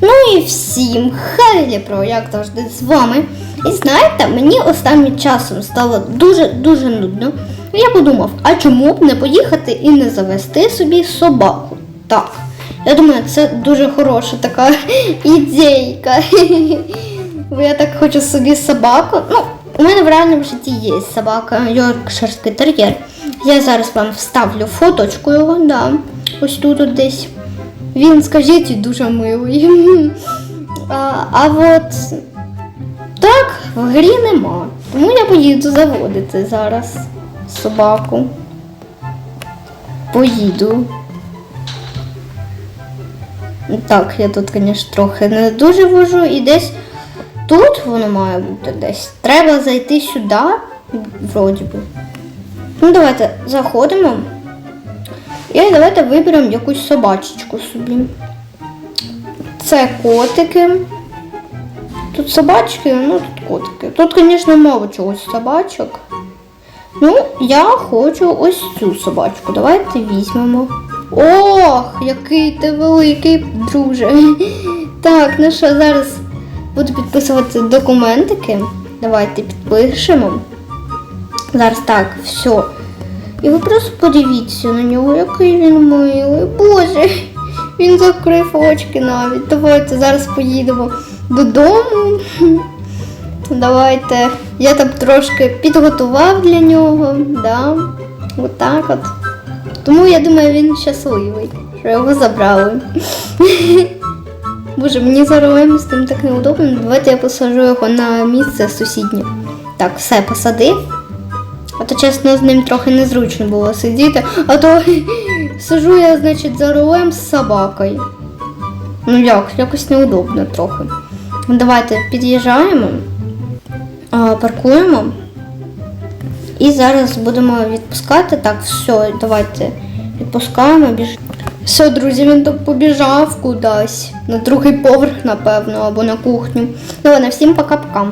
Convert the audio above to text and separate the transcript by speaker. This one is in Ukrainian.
Speaker 1: Ну і всім хайлі про як завжди з вами. І знаєте, мені останнім часом стало дуже-дуже нудно. Я подумав, а чому б не поїхати і не завести собі собаку? Так, я думаю, це дуже хороша така ідейка. Бо я так хочу собі собаку. Ну, у мене в реальному житті є собака, йоркширський тер'єр. Я зараз вам вставлю фоточку його, да. Ось тут десь. Він, скажіть, дуже милий. А, а от так, в грі нема. Тому я поїду заводити зараз собаку. Поїду. Так, я тут, звісно, трохи не дуже вожу і десь тут воно має бути десь. Треба зайти сюди, вроді би. Ну, давайте заходимо. І давайте виберемо якусь собачечку собі. Це котики. Тут собачки, ну тут котики. Тут, звісно, мало чогось собачок. Ну, я хочу ось цю собачку. Давайте візьмемо. Ох, який ти великий, друже. Так, ну що, зараз буду підписувати документики. Давайте підпишемо. Зараз так, все. І ви просто подивіться на нього, який він милий. Боже, він закрив очки навіть. Давайте зараз поїдемо додому. Давайте. Я там трошки підготував для нього. Да. Отак от. Тому я думаю, він щасливий, що його забрали. Боже, мені за рулем з тим так неудобно. Давайте я посажу його на місце сусіднє. Так, все посадив. А то, чесно, з ним трохи незручно було сидіти, а то сижу я, значить, за рулем з собакою. Ну як, якось неудобно трохи. Давайте під'їжджаємо, паркуємо. І зараз будемо відпускати. Так, все, давайте відпускаємо, біж. Все, друзі, він так побіжав кудись. На другий поверх, напевно, або на кухню. Ну ладно, всім пока-пока.